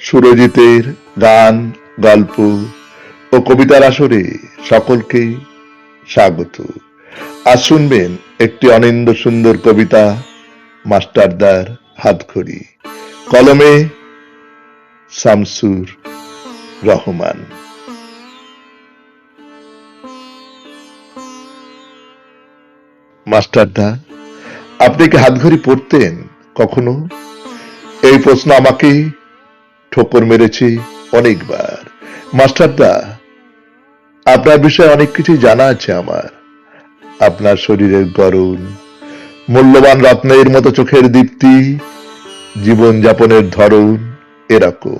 সুরজিতের গান, গল্প ও কবিতার আসরে সকলকে স্বাগত। আজ শুনবেন একটি অনিন্দ সুন্দর কবিতা, মাস্টারদার হাতখড়ি কলমে শামসুর রহমান। মাস্টারদা, আপনি কি হাতঘড়ি পড়তেন কখনো? এই প্রশ্ন আমাকে ঠোকর মেরেছি অনেকবার। মাস্টারদা, আপনার বিষয়ে অনেক কিছু জানা আছে আমার। আপনার শরীরের গরণ মূল্যবান রত্নের মতো চোখের দীপ্তি জীবন যাপনের ধরন এরকম।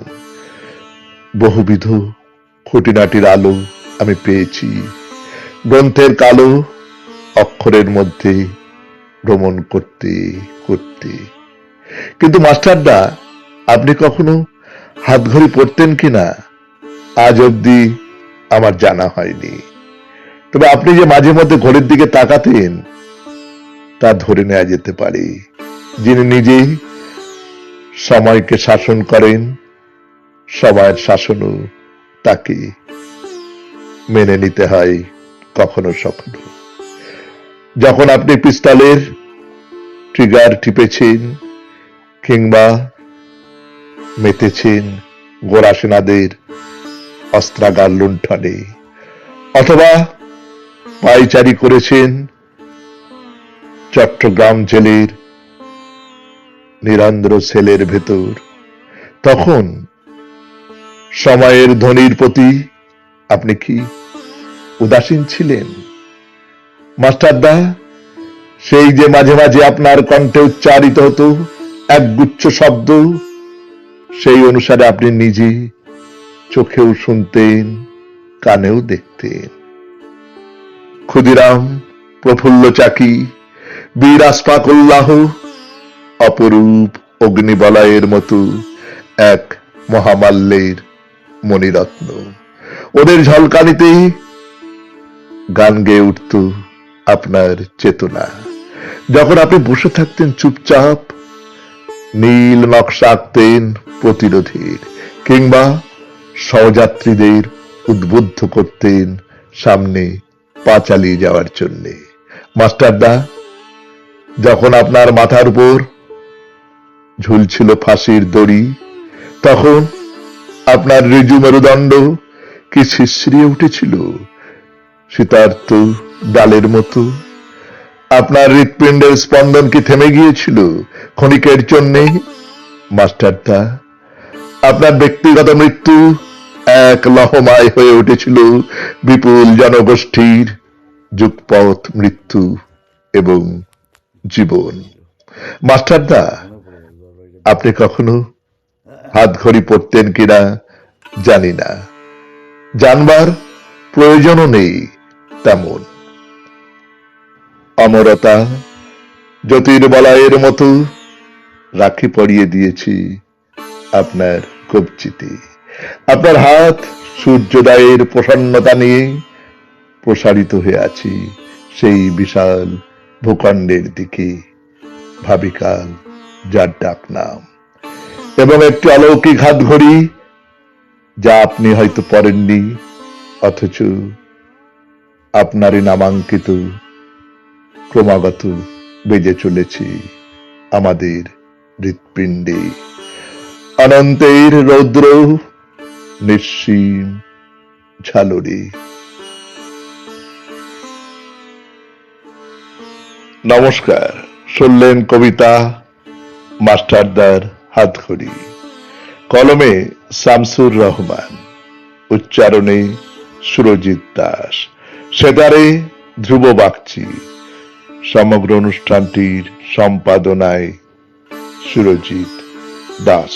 বহুবিধ খুঁটিনাটির আলো আমি পেয়েছি। গ্রন্থের কালো অক্ষরের মধ্যে ভ্রমণ করতে করতে। কিন্তু মাস্টারদা, আপনি কখনো হাতঘড়ি পড়তেন কিনা আজ অব্দি আমার জানা হয়নি। তবে আপনি যে মাঝে মধ্যে ঘড়ির দিকে তাকাতেন, তা ধরে নেওয়া যেতে পারে। যিনি নিজেই সময়কে শাসন করেন, সময়ের শাসনও তাকে মেনে নিতে হয় কখনো সখনো যখন আপনি পিস্তলের ট্রিগার টিপেছেন কিংবা মেতেছেন গোড়া সেনাদের অস্ত্রাগার লুণ্ঠনে। অথবা পাইচারি করেছেন চট্টগ্রাম জেলের নিরন্ধ্র সেলের ভেতর। তখন সময়ের ধ্বনির প্রতি আপনি কি উদাসীন ছিলেন? মাস্টারদা সেই যে মাঝে মাঝে আপনার কণ্ঠে উচ্চারিত হতো একগুচ্ছ শব্দ সেই অনুসারে আপনি নিজে চোখেও শুনতেন, কানেও দেখতেন। ক্ষুদিরাম প্রফুল্ল চাকি, বীর আসফাকুল্লাহ অপরূপ অগ্নিবলয়ের মতো এক মহামাল্যের মণিরত্ন। ওদের ঝলকানিতে গান গেয়ে উঠত আপনার চেতনা। যখন আপনি বসে থাকতেন চুপচাপ, নীল নকশা আঁকতেন প্রতিরোধীর কিংবা সহযাত্রীদের উদ্বুদ্ধ করতেন সামনে পা চালিয়ে যাওয়ার জন্যে। মাস্টারদা যখন আপনার মাথার উপর ঝুলছিল ফাঁসির দড়ি, তখন আপনার ঋজু মেরুদণ্ড কি শিশ্রিয়ে উঠেছিল? শীতার্থ ডালের মতো। আপনার হৃৎপিণ্ডের স্পন্দন কি থেমে গিয়েছিল? ক্ষণিকের জন্যে? মাস্টারদা আপনার ব্যক্তিগত মৃত্যু এক লহমায় হয়ে উঠেছিল। বিপুল জনগোষ্ঠীর যুগপথ মৃত্যু এবং জীবন। মাস্টারদা, আপনি কখনো হাত ঘড়ি পড়তেন কিনা জানি না। জানবার প্রয়োজনও নেই তেমন। অমরতা জ্যোতির্বলয়ের মতো রাখি পরিয়ে দিয়েছি। আপনার কবচিতে। আপনার হাত সূর্যোদয়ের প্রসন্নতা নিয়ে প্রসারিত হয়ে আছি সেই বিশাল ভূখণ্ডের দিকে। ভাবিকাল, যার ডাক নাম। এবং একটি অলৌকিক হাত ঘড়ি, যা আপনি হয়তো পড়েননি, অথচ আপনারই নামাঙ্কিত ক্রমাগত বেজে চলেছি আমাদের হৃৎপিণ্ডে। অনন্তের রৌদ্র নিঃসীম ঝালরি। নমস্কার, শুনলেন কবিতা মাস্টারদার হাতখড়ি কলমে শামসুর রহমান, উচ্চারণে সুরজিৎ দাস। সেতারে ধ্রুব বাগচি, সমগ্র অনুষ্ঠানটির সম্পাদনায় সুরজিৎ দাস।